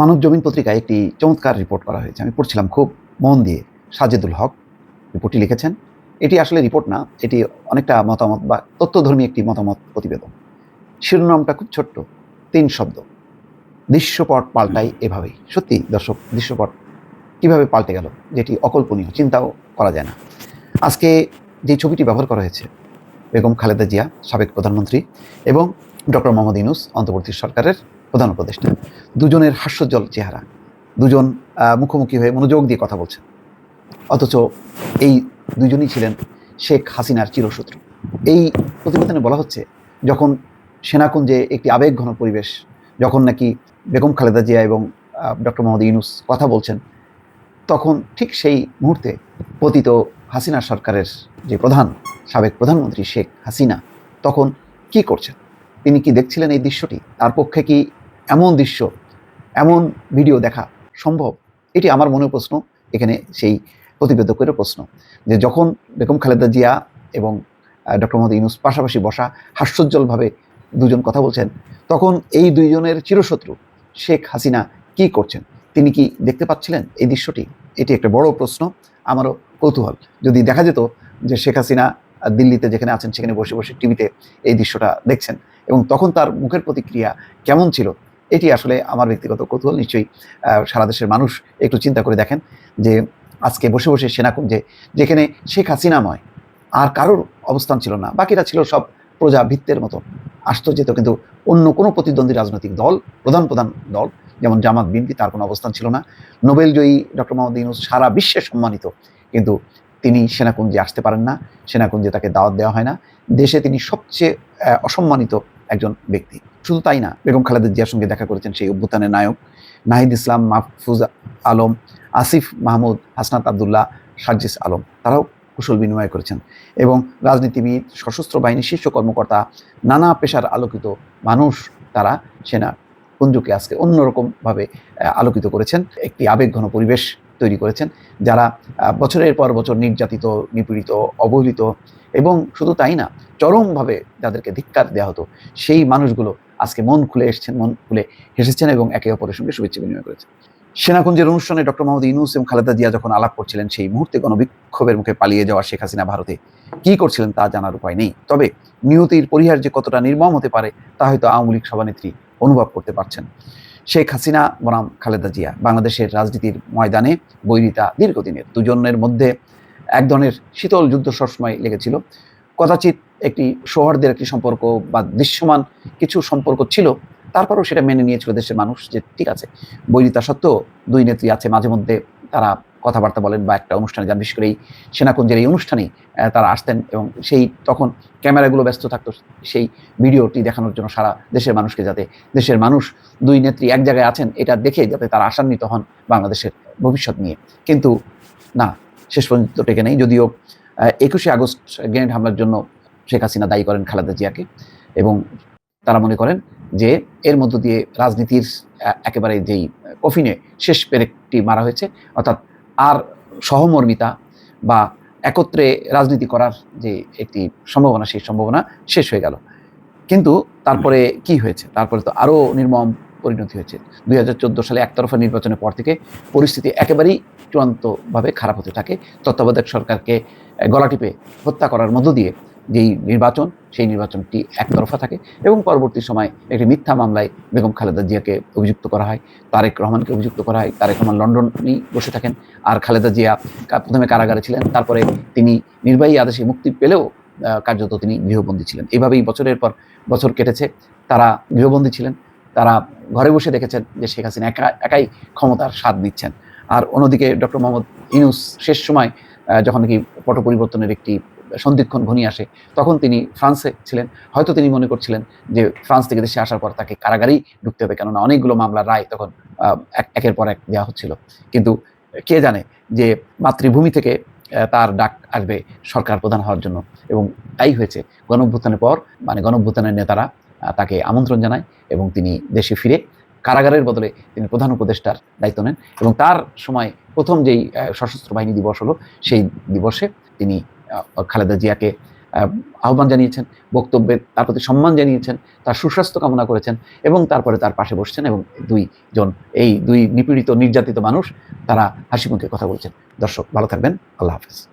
মানব জমিন পত্রিকায় একটি চমৎকার রিপোর্ট করা হয়েছে। আমি পড়ছিলাম খুব মন দিয়ে। সাজেদুল হক রিপোর্টটি লিখেছেন। এটি আসলে রিপোর্ট না, এটি অনেকটা মতামত বা তথ্যধর্মী একটি মতামত প্রতিবেদন। শিরোনামটা খুব ছোট্ট, তিন শব্দ। দৃশ্যপট পাল্টাই এভাবেই। সত্যি দর্শক, দৃশ্যপট কীভাবে পাল্টে গেল, যেটি অকল্পনীয়, চিন্তাও করা যায় না। আজকে যে ছবিটি ব্যবহার করা হয়েছে, বেগম খালেদা জিয়া, সাবেক প্রধানমন্ত্রী এবং ডক্টর মোহাম্মদ ইনুস অন্তর্বর্তী সরকারের প্রধান উপদেষ্টা। দুজনের হাস্যজ্জ্বল চেহারা। দুজন মুখোমুখি হয়ে মনোযোগ দিয়ে কথা বলছেন। অথচ এই দুজনই ছিলেন শেখ হাসিনার চিরশত্রু। এই প্রতিবেদনে বলা হচ্ছে, যখন সেনাকুঞ্জে একটি আবেগঘন পরিবেশ, যখন নাকি বেগম খালেদা জিয়া এবং ডক্টর মোহাম্মদ ইউনুস কথা বলছেন, তখন ঠিক সেই মুহূর্তে পতিত হাসিনা সরকারের যে প্রধান, সাবেক প্রধানমন্ত্রী শেখ হাসিনা, তখন কি করছেন? তিনি কি দেখছিলেন এই দৃশ্যটি? তার পক্ষে কি এমন দৃশ্য, এমন ভিডিও দেখা সম্ভব? এটি আমার মনে প্রশ্ন, এখানে সেই প্রতিবেদকেরও প্রশ্ন। যে যখন বেগম খালেদা জিয়া এবং ডক্টর মোহাম্মদ ইউনুস পাশাপাশি বসা হাস্যোজ্জ্বলভাবে দুজন কথা বলছেন, তখন এই দুইজনের চিরশত্রু শেখ হাসিনা কি করছেন? তিনি কি দেখতে পাচ্ছিলেন এই দৃশ্যটি? এটি একটা বড় প্রশ্ন, আমারও কৌতূহল। যদি দেখা যেত যে শেখ হাসিনা দিল্লিতে যেখানে আছেন সেখানে বসে বসে টিভিতে এই দৃশ্যটা দেখছেন, এবং তখন তার মুখের প্রতিক্রিয়া কেমন ছিল? এটি আসলে আমার ব্যক্তিগত কৌতূহল, নিশ্চয়ই সারা দেশের মানুষ একটু চিন্তা করে দেখেন যে আজকে বসে বসে সেনাকুঞ্জে যেখানে শেখ হাসিনাময় আর কারোর অবস্থান ছিল না, বাকিরা ছিল সব প্রজা ভিত্তের মতো। আসতো যেত কিন্তু অন্য কোনো প্রতিদ্বন্দ্বী রাজনৈতিক দল, প্রধান প্রধান দল, যেমন জামাত, বিএনপি, তার কোনো অবস্থান ছিল না। নোবেলজয়ী ডক্টর মোহাম্মদ ইউনুস সারা বিশ্বে সম্মানিত, কিন্তু তিনি সেনাকুঞ্জে আসতে পারেন না, সেনাকুঞ্জে তাকে দাওয়াত দেওয়া হয় না। দেশে তিনি সবচেয়ে অসম্মানিত একজন ব্যক্তি। শুধু তাই না, বেগম খালেদা জিয়ার সঙ্গে দেখা করেছেন সেই অভ্যুত্থানের নায়ক নাহিদ ইসলাম, মাহফুজ আলম, আসিফ মাহমুদ, হাসনাত আবদুল্লাহ, সার্জিস আলম, তারাও কুশল বিনিময় করেছেন। এবং রাজনীতিবিদ, সশস্ত্র বাহিনীর শীর্ষ কর্মকর্তা, নানা পেশার আলোকিত মানুষ তারা সেনা কুঞ্জকে আজকে অন্যরকমভাবে আলোকিত করেছেন। একটি আবেগঘন পরিবেশ তৈরি করেছেন, যারা বছরের পর বছর নির্যাতিত, নিপীড়িত, অবহেলিত এবং শুধু তাই না, চরমভাবে যাদেরকে ধিক্কার দেওয়া হতো, সেই মানুষগুলো আজকে মন খুলে এসেছেন, মন খুলে হেসেছেন এবং একে অপরের সঙ্গে শুভেচ্ছা বিনিময় করেছেন। সেনাকুঞ্জের অনুষ্ঠানে ডক্টর মোহাম্মদ ইউনুস এবং খালেদা জিয়া যখন আলাপ করছিলেন, সেই মুহূর্তে গণবিক্ষোভের মুখে পালিয়ে যাওয়া শেখ হাসিনা ভারতে কী করছিলেন তা জানার উপায় নেই। তবে নিহতির পরিহার যে কতটা নির্মম হতে পারে, তা হয়তো আওয়ামী লীগ সভানেত্রী অনুভব করতে পারছেন। শেখ হাসিনা, বনাম খালেদা জিয়া, বাংলাদেশের রাজনীতির ময়দানে বৈরিতা দীর্ঘদিনের, দুজনের মধ্যে এক ধরনের শীতল যুদ্ধ সবসময় লেগেছিল। কদাচিৎ একটি সৌহার্দ্যের একটি সম্পর্ক বা দৃশ্যমান কিছু সম্পর্ক ছিল, তারপরেও সেটা মেনে নিয়েছিল দেশের মানুষ যে ঠিক আছে বৈরিতা সত্ত্বেও দুই নেত্রী আছে, মাঝে মধ্যে তারা কথাবার্তা বলেন বা একটা অনুষ্ঠানে যান, বিশেষ করে এই সেনাকুঞ্জের এই অনুষ্ঠানেই তারা আসতেন এবং সেই তখন ক্যামেরাগুলো ব্যস্ত থাকতো, সেই ভিডিওটি দেখানোর জন্য সারা দেশের মানুষকে যাতে দেশের মানুষ দুই নেত্রী এক জায়গায় আছেন, এটা দেখে যাতে তারা আশান্বিত হন বাংলাদেশের ভবিষ্যৎ নিয়ে। কিন্তু না, শেষ পর্যন্ত টেকে নেই, যদিও একুশে আগস্ট গ্রেনেড হামলার জন্য শেখ হাসিনা দায়ী করেন খালেদা জিয়াকে এবং তারা মনে করেন যে এর মধ্য দিয়ে রাজনীতির একেবারে যেই কফিনে শেষ পেরেকটি মারা হয়েছে, অর্থাৎ আর সহমর্মিতা বা একত্রে রাজনীতি করার যে একটি সম্ভাবনা, সেই সম্ভাবনা শেষ হয়ে গেল। কিন্তু তারপরে কি হয়েছে? তারপরে তো আরও নির্মম পরিণতি হয়েছে। দুই সালে একতরফা নির্বাচনের পর থেকে পরিস্থিতি একেবারেই চূড়ান্তভাবে খারাপ হতে থাকে। তত্ত্বাবধায়ক সরকারকে গলা টিপে হত্যা করার মধ্য দিয়ে যেই নির্বাচন, সেই নির্বাচনটি একতরফা থাকে এবং পরবর্তী সময় একটি মিথ্যা মামলায় বেগম খালেদা জিয়াকে অভিযুক্ত করা হয়, তারেক রহমানকে অভিযুক্ত করা হয়, তারেক রহমান লন্ডনেই বসে থাকেন আর খালেদা জিয়া প্রথমে কারাগারে ছিলেন, তারপরে তিনি নির্বাহী আদেশে মুক্তি পেলেও কার্যত তিনি গৃহবন্দী ছিলেন। এভাবেই বছরের পর বছর কেটেছে। তারা গৃহবন্দী ছিলেন, তারা ঘরে বসে দেখেছেন যে শেখ হাসিনা একা, একাই ক্ষমতার স্বাদ নিচ্ছেন। আর অন্যদিকে ডক্টর মোহাম্মদ ইউনুস শেষ সময় যখন নাকি পট পরিবর্তনের একটি সন্ধিক্ষণ ঘনিয়ে আসে, তখন তিনি ফ্রান্সে ছিলেন। হয়তো তিনি মনে করছিলেন যে ফ্রান্স থেকে দেশে আসার পর তাকে কারাগারেই ঢুকতে হবে, কেননা অনেকগুলো মামলার রায় তখন এক- একের পর এক দেওয়া হচ্ছিল। কিন্তু কে জানে যে মাতৃভূমি থেকে তার ডাক আসবে সরকার প্রধান হওয়ার জন্য। এবং তাই হয়েছে, গণঅভ্যুত্থানের পর মানে গণঅভ্যুত্থানের নেতারা তাকে আমন্ত্রণ জানায় এবং তিনি দেশে ফিরে কারাগারের বদলে তিনি প্রধান উপদেষ্টার দায়িত্ব নেন এবং তার সময় প্রথম যেই সশস্ত্র বাহিনী দিবস হলো, সেই দিবসে তিনি খালেদা জিয়াকে আহ্বান জানিয়েছেন, বক্তব্যে তার প্রতি সম্মান জানিয়েছেন, তার সুস্বাস্থ্য কামনা করেছেন এবং তারপরে তার পাশে বসছেন এবং দুইজন এই দুই নিপীড়িত, নির্যাতিত মানুষ তারা হাসি মুখে কথা বলছেন। দর্শক, ভালো থাকবেন। আল্লাহ হাফিজ।